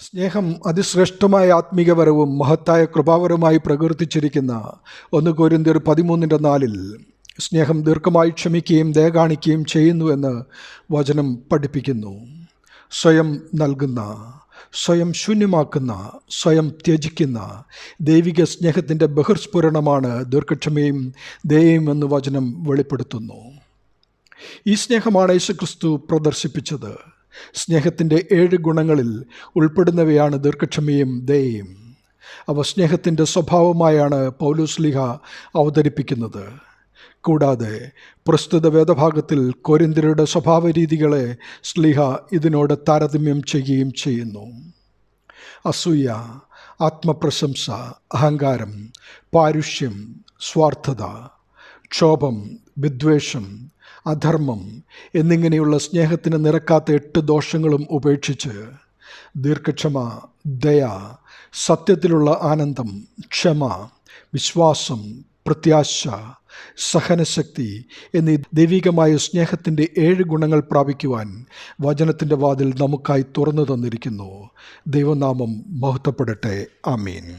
സ്നേഹം അതിശ്രേഷ്ഠമായ ആത്മീകപരവും മഹത്തായ കൃപാവരവുമായി പ്രകീർത്തിച്ചിരിക്കുന്ന ഒന്ന് കോരിന്തിയർ പതിമൂന്നിന്റെ നാലിൽ സ്നേഹം ദീർഘമായി ക്ഷമിക്കുകയും ദയ കാണിക്കുകയും ചെയ്യുന്നുവെന്ന് വചനം പഠിപ്പിക്കുന്നു. സ്വയം നൽകുന്ന സ്വയം ശൂന്യമാക്കുന്ന സ്വയം ത്യജിക്കുന്ന ദൈവിക സ്നേഹത്തിന്റെ ബഹിർസ്ഫുരണമാണ് ദീർഘക്ഷമയും ദയയും എന്ന് വചനം വെളിപ്പെടുത്തുന്നു. ഈ സ്നേഹമാണ് യേശുക്രിസ്തു പ്രദർശിപ്പിച്ചത്. സ്നേഹത്തിന്റെ ഏഴ് ഗുണങ്ങളിൽ ഉൾപ്പെടുന്നവയാണ് ദീർഘക്ഷമയും ദയയും. അവ സ്നേഹത്തിന്റെ സ്വഭാവമായാണ് പൗലുസ്ലിഹ അവതരിപ്പിക്കുന്നത്. കൂടാതെ പ്രസ്തുത വേദഭാഗത്തിൽ കൊരിന്തിരുടെ സ്വഭാവ രീതികളെ സ്ലിഹ ഇതിനോട് താരതമ്യം ചെയ്യുകയും ചെയ്യുന്നു. അസൂയ ആത്മപ്രശംസ അഹങ്കാരം പാരുഷ്യം സ്വാർത്ഥത ക്ഷോഭം വിദ്വേഷം അധർമ്മം എന്നിങ്ങനെയുള്ള സ്നേഹത്തിന് നിരക്കാത്ത എട്ട് ദോഷങ്ങളും ഉപേക്ഷിച്ച് ദീർഘക്ഷമ ദയ സത്യത്തിലുള്ള ആനന്ദം ക്ഷമ വിശ്വാസം പ്രത്യാശ സഹനശക്തി എന്നീ ദൈവികമായ സ്നേഹത്തിന്റെ ഏഴ് ഗുണങ്ങൾ പ്രാപിക്കുവാൻ വചനത്തിന്റെ വാതിൽ നമുക്കായി തുറന്നു തന്നിരിക്കുന്നു. ദൈവനാമം മഹത്വപ്പെടട്ടെ. ആമീൻ.